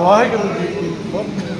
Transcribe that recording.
Ôi, con gì?